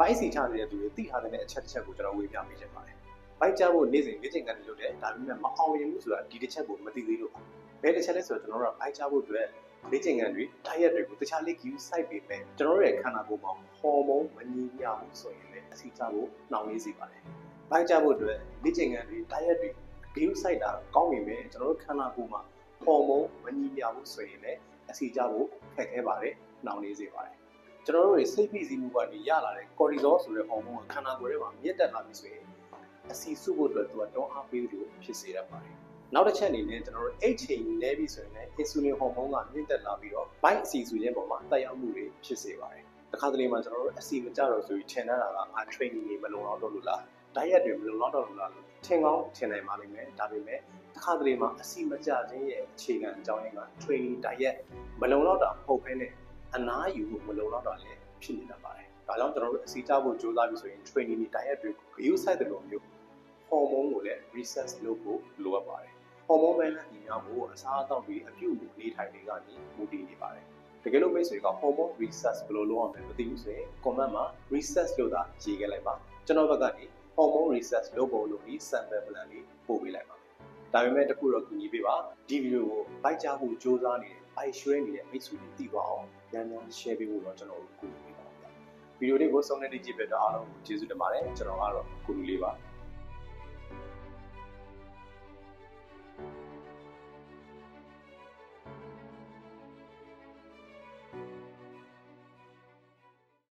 ဘိုက်စီချနေတဲ့သူတွေသိထားတဲ့အချက်တစ်ချက်ကိုကျွန်တော်ဝေပြပေးချင်ပါတယ်ဘိုက်ချဖို့နေ့စဉ်လေ့ကျင့်ခန်းတွေလုပ်တယ်ဒါပေမဲ့မအောင်ရင်ဘူးဆိုတာဒီတစ်ချက်ကိုမသိသေးလို့ပါဘယ်တစ်ချက်လဲဆိုတော့ကျွန်တော်တို့ကဘိုက်ချဖို့အတွက်လေ့ကျင့်ခန်းတွေ diet တွေကိုတခြားလေး view site ပေးမယ်ကျွန်တော်တို့ရဲ့ခန္ဓာကိုယ်မှာဟော်မုန်းမညီမျှဘူးဆိုရင်လည်းအစီချဖို့နှောင့်နှေးစေပါတယ်ဘိုက်ချဖို့အတွက်လေ့ကျင့်ခန်းတွေ diet တွေ view site တာကောင်းနေမယ်ကျွန်တော်တို့ခန္ဓာကိုယ်မှာဟော်မုန်းမညီမျှဘူးဆိုရင်လည်းအစီချဖို့ခက်ခဲပါတယ်နှောင့်နှေးစေပါတယ် ကျွန်တော်တို့တွေစိတ်ဖိစီးမှုကနေရလာတဲ့ cortisol ဆိုတဲ့ဟော်မုန်းကခန္ဓာကိုယ်ထဲမှာမြင့်တက်လာပြီဆိုရင်အစီစုဖို့အတွက်သူကတွန်းအားပေးလို့ဖြစ်စေတတ်ပါတယ်နောက်တစ်ချက်အနေနဲ့ကျွန်တော်တို့ H ချိန်နေပြီဆိုရင်လည်း insulin ဟော်မုန်းကမြင့်တက်လာပြီးတော့ bite အစီစုခြင်းပေါ်မှာတက်ရောက်မှုတွေဖြစ်စေပါတယ်တခါတလေမှာကျွန်တော်တို့အစီမကြတော့ဆိုပြီးထင်တာကငါ training တွေမလုံလောက်တော့လို့လား diet တွေမလုံလောက်တော့လို့လားလို့ထင်ကောင်းထင်နိုင်ပါလိမ့်မယ်ဒါပေမဲ့တခါတလေမှာအစီမကြခြင်းရဲ့အခြေခံအကြောင်းရင်းက training diet မလုံလောက်တာမဟုတ်ဘဲနဲ့ အနားယူဖို့မလုံလောက်တာလည်းဖြစ်နေတတ်ပါတယ်ဒါကြောင့်ကျွန်တော်တို့အစီကြဖို့ကြိုးစားပြီးဆိုရင် training တွေ diet တွေကို view site တဲ့လိုမျိုးဟော်မုန်းကိုလည်း research လုပ်ဖို့လိုအပ်ပါတယ်ဟော်မုန်း balance ညီများဖို့အစားအသောက်တွေအပြုတ်ကိုနေထိုင်တွေကနေမူတည်နေပါတယ်တကယ်လို့မိတ်ဆွေက hormone research ဘယ်လိုလုပ်ရမလဲမသိဘူးဆိုရင် comment မှာ research လို့သာရေးခဲ့လိုက်ပါကျွန်တော်ဘက်ကနေ hormone research လုပ်ဖို့လို့ဒီ sample plan လေးပို့ပေးလိုက်ပါဒါပေမဲ့တခုတော့ကူညီပေးပါဒီဗီဒီယိုကိုဘိုက်ချဖို့စူးစမ်းနေတဲ့ ဘိုက်ရွှဲနေတဲ့မိတ်ဆွေတွေသိသွားအောင်ညံ့ညံ့ share ပေးဖို့တော့ကျွန်တော်တို့ကူညီပေးပါမယ်ဗီဒီယိုလေးကိုဆုံးတဲ့နေ့ကြည့်ပြတော့အားလုံးကိုကျေးဇူးတင်ပါတယ်ကျွန်တော်ကတော့ကိုလူလေးပါ